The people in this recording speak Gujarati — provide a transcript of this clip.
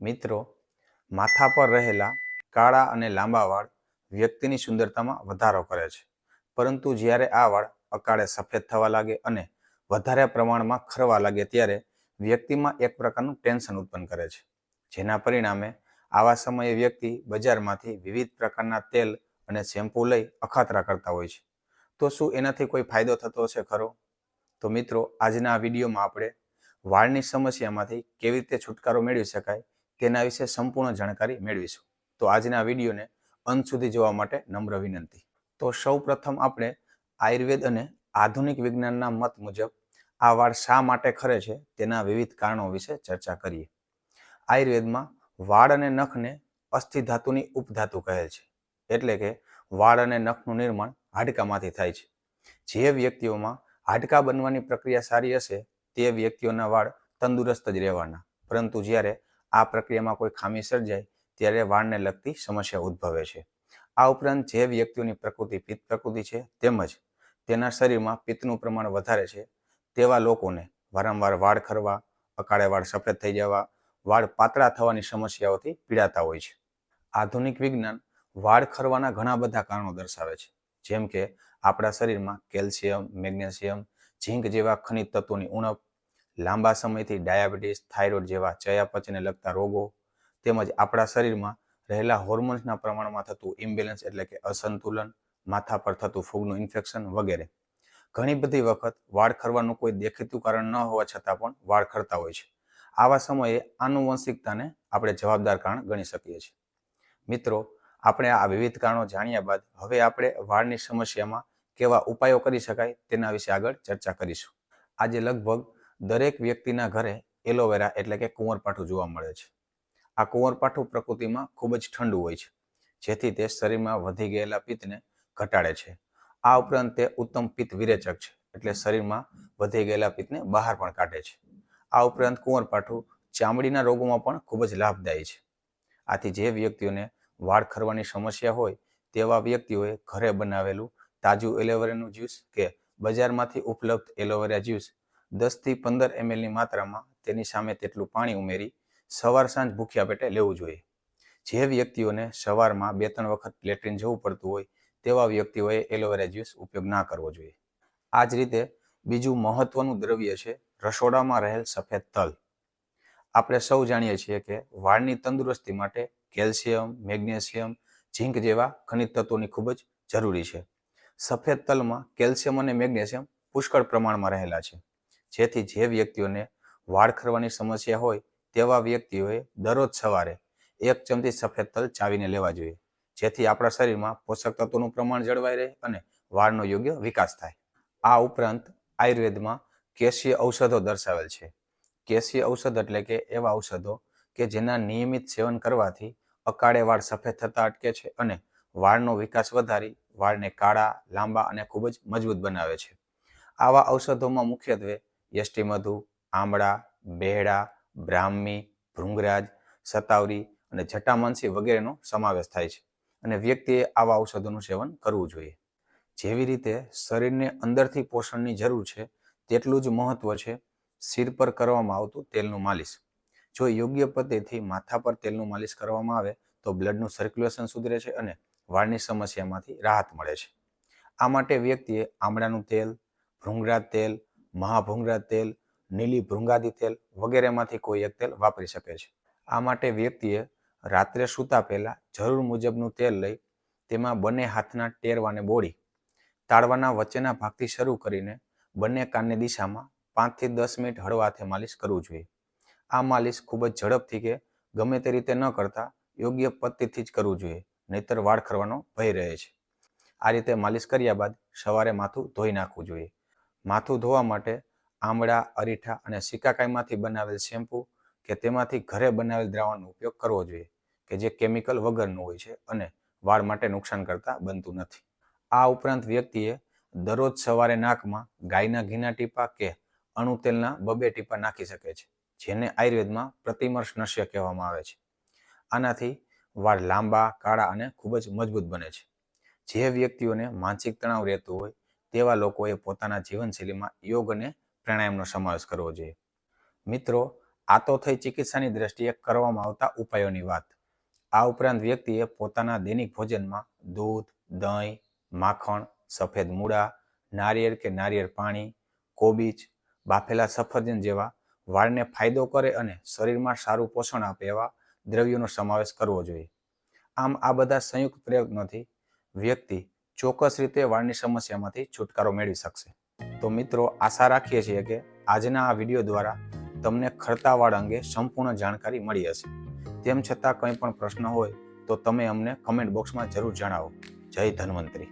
મિત્રો, માથા પર રહેલા કાળા અને લાંબા વાળ વ્યક્તિની સુંદરતામાં વધારો કરે છે. પરંતુ જ્યારે આ વાળ અકાળે સફેદ થવા લાગે અને વધારે પ્રમાણમાં ખરવા લાગે ત્યારે વ્યક્તિમાં એક પ્રકારનું ટેન્શન ઉત્પન્ન કરે છે. જેના પરિણામે આવા સમયે વ્યક્તિ બજારમાંથી વિવિધ પ્રકારના તેલ અને શેમ્પૂ લઈ અખાતરા કરતા હોય છે. તો શું એનાથી કોઈ ફાયદો થતો હશે ખરો? તો મિત્રો, આજના વિડીયોમાં આપણે વાળની સમસ્યામાંથી કેવી રીતે છુટકારો મેળવી શકાય તેના વિશે સંપૂર્ણ જાણકારી મેળવીશું. તો આજના વિડીયોને અંત સુધી જોવા માટે નમ્ર વિનંતી. તો સૌ પ્રથમ આપણે આયુર્વેદ અને આધુનિક વિજ્ઞાનના મત મુજબ આ વાળ શા માટે ખરે છે તેના વિવિધ કારણો વિશે ચર્ચા કરીએ. આયુર્વેદમાં વાળ અને નખને અસ્થિ ધાતુની ઉપધાતુ કહે છે. એટલે કે વાળ અને નખનું નિર્માણ હાડકામાંથી થાય છે. જે વ્યક્તિઓમાં હાડકા બનવાની પ્રક્રિયા સારી હશે તે વ્યક્તિઓના વાળ તંદુરસ્ત જ રહેવાના. પરંતુ જ્યારે આ પ્રક્રિયામાં કોઈ ખામી સર્જાય, ત્યારે વાળને લગતી સમસ્યા ઉદ્ભવે છે. આ ઉપરાંત જે વ્યક્તિઓની પ્રકૃતિ પિત્ત પ્રકૃતિ છે, તેમજ તેના શરીરમાં પિત્તનું પ્રમાણ વધારે છે, તેવા લોકોને વારંવાર વાળ ખરવા, અકાળે વાળ સફેદ થઈ જવા, વાળ પાતળા થવાની સમસ્યાઓથી પીડાતા હોય છે. આધુનિક વિજ્ઞાન વાળ ખરવાના ઘણા બધા કારણો દર્શાવે છે, જેમ કે આપણા શરીરમાં કેલ્શિયમ, મેગ્નેશિયમ, ઝીંક જેવા ખનિજ તત્વોની ઉણપ લાંબા સમયથી ડાયાબિટીસ, થાઇરોઇડ જેવા ચયાપચયને લગતા રોગો તેમજ આપણા શરીરમાં રહેલા હોર્મોન્સના પ્રમાણમાં થતું ઇમ્બેલેન્સ એટલે કે અસંતુલન, માથા પર થતું ફૂગનું ઇન્ફેક્શન વગેરે. ઘણી બધી વખત વાળ ખરવાનું કોઈ દેખીતું કારણ ન હોવા છતાં પણ વાળ ખરતા હોય છે. આવા સમયે આનુવંશિકતાને આપણે જવાબદાર કારણ ગણી શકીએ છીએ. મિત્રો, આપણે આ વિવિધ કારણો જાણ્યા બાદ હવે આપણે વાળની સમસ્યામાં કેવા ઉપાયો કરી શકાય તેના વિશે આગળ ચર્ચા કરીશું. આજે લગભગ દરેક વ્યક્તિના ઘરે એલોવેરા એટલે કે કુંવરપાઠું જોવા મળે છે. આ કુંવરપાઠું પ્રકૃતિમાં ખૂબ જ ઠંડુ હોય છે, જેથી તે શરીરમાં વધી ગયેલા પિત્તને ઘટાડે છે. આ ઉપરાંત તે ઉત્તમ પિત્ત વિરેચક છે, એટલે શરીરમાં વધી ગયેલા પિત્તને બહાર પણ કાઢે છે. આ ઉપરાંત કુંવરપાઠું ચામડીના રોગોમાં પણ ખૂબ જ લાભદાયી છે. આથી જે વ્યક્તિઓને વાળ ખરવાની સમસ્યા હોય, તેવા વ્યક્તિઓએ ઘરે બનાવેલું તાજું એલોવેરાનું જ્યુસ કે બજારમાંથી ઉપલબ્ધ એલોવેરા જ્યુસ દસથી પંદર એમએલની માત્રામાં તેની સામે તેટલું પાણી ઉમેરી સવાર સાંજ ભૂખ્યા પેટે લેવું જોઈએ. જે વ્યક્તિઓને સવારમાં બે ત્રણ વખત લેટ્રિન જવું પડતું હોય તેવા વ્યક્તિઓએ એલોવેરા જ્યુસ ઉપયોગ ના કરવો જોઈએ. આ જ રીતે બીજું મહત્વનું દ્રવ્ય છે રસોડામાં રહેલ સફેદ તલ. આપણે સૌ જાણીએ છીએ કે વાળની તંદુરસ્તી માટે કેલ્શિયમ, મેગ્નેશિયમ, ઝીંક જેવા ખનિજ તત્વોની ખૂબ જ જરૂરી છે. સફેદ તલમાં કેલ્શિયમ અને મેગ્નેશિયમ પુષ્કળ પ્રમાણમાં રહેલા છે. જેથી જે વ્યક્તિઓને વાળ ખરવાની સમસ્યા હોય તેવા વ્યક્તિઓએ દરરોજ સવારે એક ચમચી સફેદ તલ ચાવીને લેવા જોઈએ, જેથી આપણા શરીરમાં પોષક તત્વોનું પ્રમાણ જળવાઈ રહે અને વાળનો યોગ્ય વિકાસ થાય. આ ઉપરાંત આયુર્વેદમાં કેશીય ઔષધો દર્શાવેલ છે. કેશીય ઔષધ એટલે કે એવા ઔષધો કે જેના નિયમિત સેવન કરવાથી અકાળે વાળ સફેદ થતા અટકે છે અને વાળનો વિકાસ વધારી વાળને કાળા, લાંબા અને ખૂબ જ મજબૂત બનાવે છે. આવા ઔષધોમાં મુખ્યત્વે યષ્ટિમધુ આમળા, બેહડા, બ્રાહ્મી, ભૃંગરાજ, સતાવરી અને જટામાનસી વગેરેનો સમાવેશ થાય છે અને વ્યક્તિએ આવા ઔષધોનું સેવન કરવું જોઈએ. જેવી રીતે શરીરને અંદરથી પોષણની જરૂર છે, તેટલું જ મહત્વ છે શિર પર કરવામાં આવતું તેલનું માલિશ. જો યોગ્ય પદ્ધતિથી માથા પર તેલનું માલિશ કરવામાં આવે, તો બ્લડનું સર્ક્યુલેશન સુધરે છે અને વાળની સમસ્યામાંથી રાહત મળે છે. આ માટે વ્યક્તિએ આમળાનું તેલ, ભૃંગરાજ તેલ મહાભૃંગરાજ તેલ, નીલી ભૃંગાદી તેલ વગેરેમાંથી કોઈ એક તેલ વાપરી શકે છે. આ માટે વ્યક્તિએ રાત્રે સૂતા પહેલા જરૂર મુજબનું તેલ લઈ તેમાં બંને હાથના ટેરવાને બોળી તાળવાના વચ્ચેના ભાગથી શરૂ કરીને બંને કાનની દિશામાં પાંચથી દસ મિનિટ હળવા હાથે માલિશ કરવું જોઈએ. આ માલિશ ખૂબ જ ઝડપથી કે ગમે તે રીતે ન કરતા યોગ્ય પદ્ધતિથી જ કરવું જોઈએ, નહીતર વાળ ખરવાનો ભય રહે છે. આ રીતે માલિશ કર્યા બાદ સવારે માથું ધોઈ નાખવું જોઈએ. માથું ધોવા માટે આમળા, અરીઠા અને સિકાકાઈમાંથી બનાવેલ શેમ્પૂ કે તેમાંથી ઘરે બનાવેલ દ્રાવણનો ઉપયોગ કરવો જોઈએ કે જે કેમિકલ વગરનું હોય છે અને વાળ માટે નુકસાન કરતા બનતું નથી. આ ઉપરાંત વ્યક્તિએ દરરોજ સવારે નાકમાં ગાયના ઘીના ટીપા કે અણુ તેલના બબે ટીપા નાખી શકે છે, જેને આયુર્વેદમાં પ્રતિમર્શ નશ્ય કહેવામાં આવે છે. આનાથી વાળ લાંબા, કાળા અને ખૂબ જ મજબૂત બને છે. જે વ્યક્તિઓને માનસિક તણાવ રહેતો હોય તેવા લોકોએ પોતાના જીવનશૈલીમાં યોગ અને પ્રાણાયામનો સમાવેશ કરવો જોઈએ. મિત્રો, આ તો થઈ ચિકિત્સાની દ્રષ્ટિએ કરવામાં આવતા ઉપાયોની વાત. આ ઉપરાંત વ્યક્તિએ પોતાના દૈનિક ભોજનમાં દૂધ, દહીં, માખણ, સફેદ મૂળા, નારિયેળ કે નારિયેળ પાણી, કોબીજ, બાફેલા સફરજન જેવા વાળને ફાયદો કરે અને શરીરમાં સારું પોષણ આપે એવા દ્રવ્યોનો સમાવેશ કરવો જોઈએ. આમ આ બધા સંયુક્ત પ્રયોગ નથી. વ્યક્તિ ચોક્કસ રીતે વાળની સમસ્યામાંથી છુટકારો મેળવી શકશે. તો મિત્રો, આશા રાખીએ છીએ કે આજના આ વીડિયો દ્વારા તમને ખરતા વાળ અંગે સંપૂર્ણ જાણકારી મળી હશે. તેમ છતાં કંઈ પણ પ્રશ્ન હોય તો તમે અમને કમેન્ટ બોક્સમાં જરૂર જણાવો. જય ધન્વંતરી.